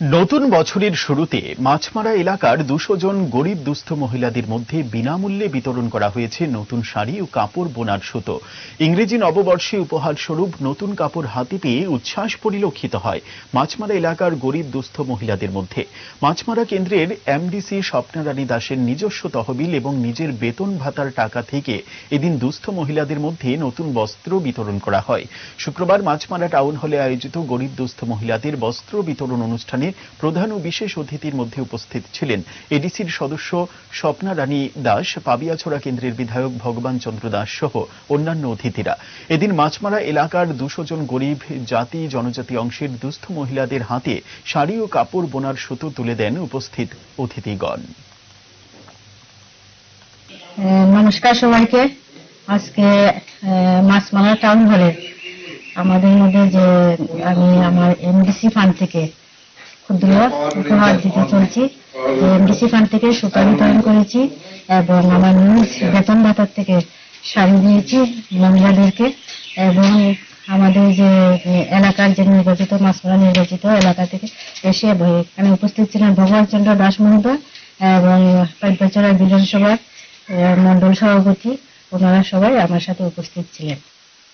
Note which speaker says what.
Speaker 1: নতুন বছরের শুরুতে মাছমারা এলাকার দুশো জন গরিব দুস্থ মহিলাদের মধ্যে বিনামূল্যে বিতরণ করা হয়েছে নতুন শাড়ি ও কাপড় বোনার সুতো। ইংরেজি নববর্ষে উপহার স্বরূপ নতুন কাপড় হাতে পেয়ে উচ্ছ্বাস পরিলক্ষিত হয় মাছমারা এলাকার গরিব দুস্থ মহিলাদের মধ্যে। মাছমারা কেন্দ্রের এমডিসি স্বপ্নারানী দাসের নিজস্ব তহবিল এবং নিজের বেতন ভাতার টাকা থেকে এদিন দুস্থ মহিলাদের মধ্যে নতুন বস্ত্র বিতরণ করা হয়। শুক্রবার মাছমারা টাউন হলে আয়োজিত গরিব দুস্থ মহিলাদের বস্ত্র বিতরণ অনুষ্ঠানে প্রধান ও বিশেষ অতিথির মধ্যে উপস্থিত ছিলেন এডিসির সদস্য স্বপ্না রানী দাস, পাবিয়াছড়া কেন্দ্রের বিধায়ক ভগবান চন্দ্র দাস সহ অন্যান্য অতিথিরা। এদিন মাছমারা এলাকার দুশো জন গরিব, জাতি, জনজাতি অংশের দুস্থ মহিলাদের হাতে শাড়ি ও কাপড় বোনার সুতো তুলে দেন উপস্থিত অতিথিগণ।
Speaker 2: নমস্কার সবাইকে। আজকে মাছমালা টাউন হলে আমাদের মধ্যে যে, আমি, আমার এমডিসি ফান্ড থেকে ক্ষুদ্র উপহার দিতে চলছি এমডিসি ফান্ড থেকে সুতা বিতরণ করেছি এবং আমার নিউজ বেতন ভাতার থেকে শাড়ি দিয়েছি মহিলাদেরকে এবং আমাদের যে এলাকার যে নির্বাচিত মাছমালা নির্বাচিত এলাকা থেকে এসে এখানে উপস্থিত ছিলেন ভগবান চন্দ্র দাস মহোদয় এবং পাইপাচড়া বিধানসভার মন্ডল সভাপতি। ওনারা সবাই আমার সাথে উপস্থিত ছিলেন।